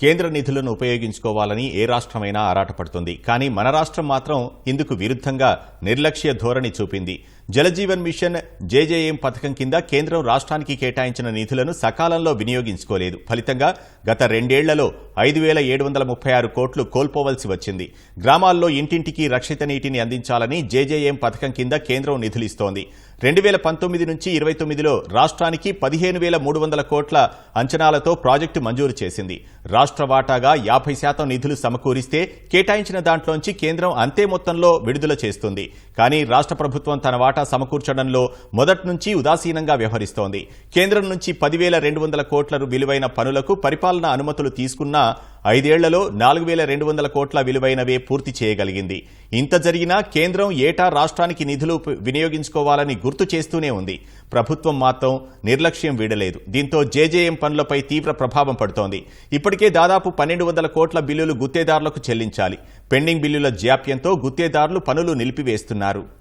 కేంద్ర నిధులను ఉపయోగించుకోవాలని ఏ రాష్ట్రమైనా ఆరాటపడుతుంది. కానీ మన రాష్ట్రం మాత్రం ఇందుకు విరుద్ధంగా నిర్లక్ష్య ధోరణి చూపింది. జలజీవన్ మిషన్ జేజేఎం పథకం కింద కేంద్రం రాష్ట్రానికి కేటాయించిన నిధులను సకాలంలో వినియోగించుకోలేదు. ఫలితంగా గత రెండేళ్ళలో ఐదు వేల ఏడు వందల ముప్పై ఆరు కోట్లు కోల్పోవలసి వచ్చింది. గ్రామాల్లో ఇంటింటికి రక్షిత నీటిని అందించాలని జేజేఎం పథకం కింద కేంద్రం నిధులిస్తోంది. రెండు వేల పంతొమ్మిది నుంచి ఇరవై తొమ్మిదిలో రాష్ట్రానికి పదిహేను వేల మూడు వందల కోట్ల అంచనాలతో ప్రాజెక్టు మంజూరు చేసింది. రాష్ట్ర వాటాగా యాభై శాతం నిధులు సమకూరిస్తే కేటాయించిన దాంట్లోంచి కేంద్రం అంతే మొత్తంలో విడుదల చేస్తుంది. కానీ రాష్ట్ర ప్రభుత్వం తన వాటా సమకూర్చడంలో మొదటి నుంచి ఉదాసీనంగా వ్యవహరిస్తోంది. కేంద్రం నుంచి పదివేల రెండు వందల కోట్ల విలువైన పనులకు పరిపాలన అనుమతులు తీసుకున్నా ఐదేళ్ళలో నాలుగు వేల రెండు వందల కోట్ల విలువైనవే పూర్తి చేయగలిగింది. ఇంత జరిగినా కేంద్రం ఏటా రాష్ట్రానికి నిధులు వినియోగించుకోవాలని గుర్తు చేస్తూనే ఉంది. ప్రభుత్వం మాత్రం నిర్లక్ష్యం వీడలేదు. దీంతో జేజేఎం పనులపై తీవ్ర ప్రభావం పడుతోంది. ఇప్పటికే దాదాపు పన్నెండు వందల కోట్ల బిల్లులు గుత్తేదారులకు చెల్లించాలి. పెండింగ్ బిల్లుల జాప్యంతో గుత్తేదారులు పనులు నిలిపివేస్తున్నారు.